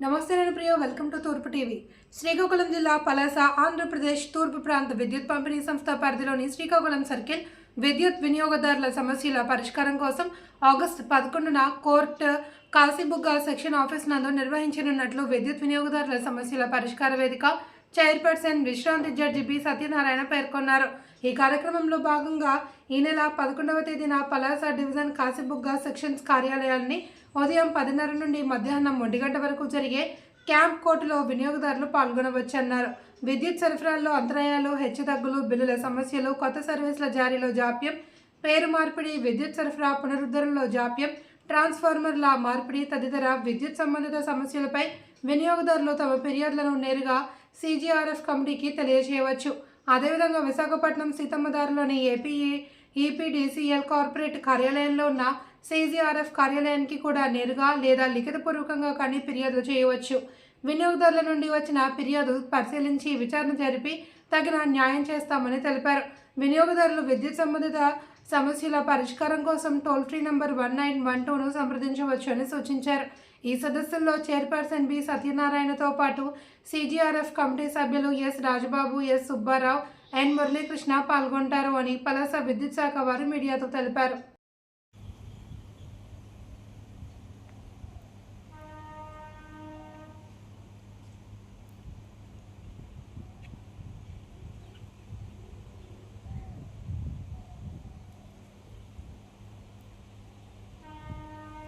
నమస్తే నేను Priya welcome to Thurpu TV. Srikakulam జిల్లా పలాస ఆంధ్రప్రదేశ్ తూర్పు ప్రాంత విద్యుత్ పంపిణీ సంస్థ పరిధిలోని శ్రీకాకుళం సర్కిల్ విద్యుత్ వినియోగదారుల సమస్యల పరిష్కారం కోసం ఆగస్టు పదకొండున కోర్టు కాశీబుగ్గ సెక్షన్ ఆఫీస్ నందు నిర్వహించనున్నట్లు విద్యుత్ వినియోగదారుల సమస్యల పరిష్కార వేదిక చైర్పర్సన్ విశ్రాంతి జడ్జి బి సత్యనారాయణ పేర్కొన్నారు. ఈ కార్యక్రమంలో భాగంగా ఈ నెల పదకొండవ తేదీన పలాస డివిజన్ కాశీబుగ్గ సెక్షన్స్ కార్యాలయాన్ని ఉదయం పదిన్నర నుండి మధ్యాహ్నం ఒంటి గంట వరకు జరిగే క్యాంప్ కోర్టులో వినియోగదారులు పాల్గొనవచ్చన్నారు. విద్యుత్ సరఫరాల్లో అంతరాయాలు హెచ్చుతగ్గులు బిల్లుల సమస్యలు కొత్త సర్వీసుల జారీలో జాప్యం పేరు మార్పిడి విద్యుత్ సరఫరా పునరుద్ధరణలో జాప్యం ట్రాన్స్ఫార్మర్ల మార్పిడి తదితర విద్యుత్ సంబంధిత సమస్యలపై వినియోగదారులు తమ ఫిర్యాదులను నేరుగా సీజీఆర్ఎఫ్ కమిటీకి తెలియజేయవచ్చు. అదేవిధంగా విశాఖపట్నం సీతమ్మదారులోని ఏపీ ఈపీడీసీఎల్ కార్పొరేట్ కార్యాలయంలో ఉన్న సీజీఆర్ఎఫ్ కార్యాలయానికి కూడా నేరుగా లేదా లిఖితపూర్వకంగా కానీ ఫిర్యాదులు చేయవచ్చు. వినియోగదారుల నుండి వచ్చిన ఫిర్యాదు పరిశీలించి విచారణ జరిపి తగిన న్యాయం చేస్తామని తెలిపారు. వినియోగదారులు విద్యుత్ సంబంధిత సమస్యల పరిష్కారం కోసం toll free number one nine one టూను సంప్రదించవచ్చు అని సూచించారు. ఈ సదస్సుల్లో చైర్పర్సన్ బి సత్యనారాయణతో పాటు సీజీఆర్ఎఫ్ కమిటీ సభ్యులు S Rajababu S Subbarao N Muralikrishna పాల్గొంటారు అని పలాస విద్యుత్ శాఖ వారు మీడియాతో తెలిపారు.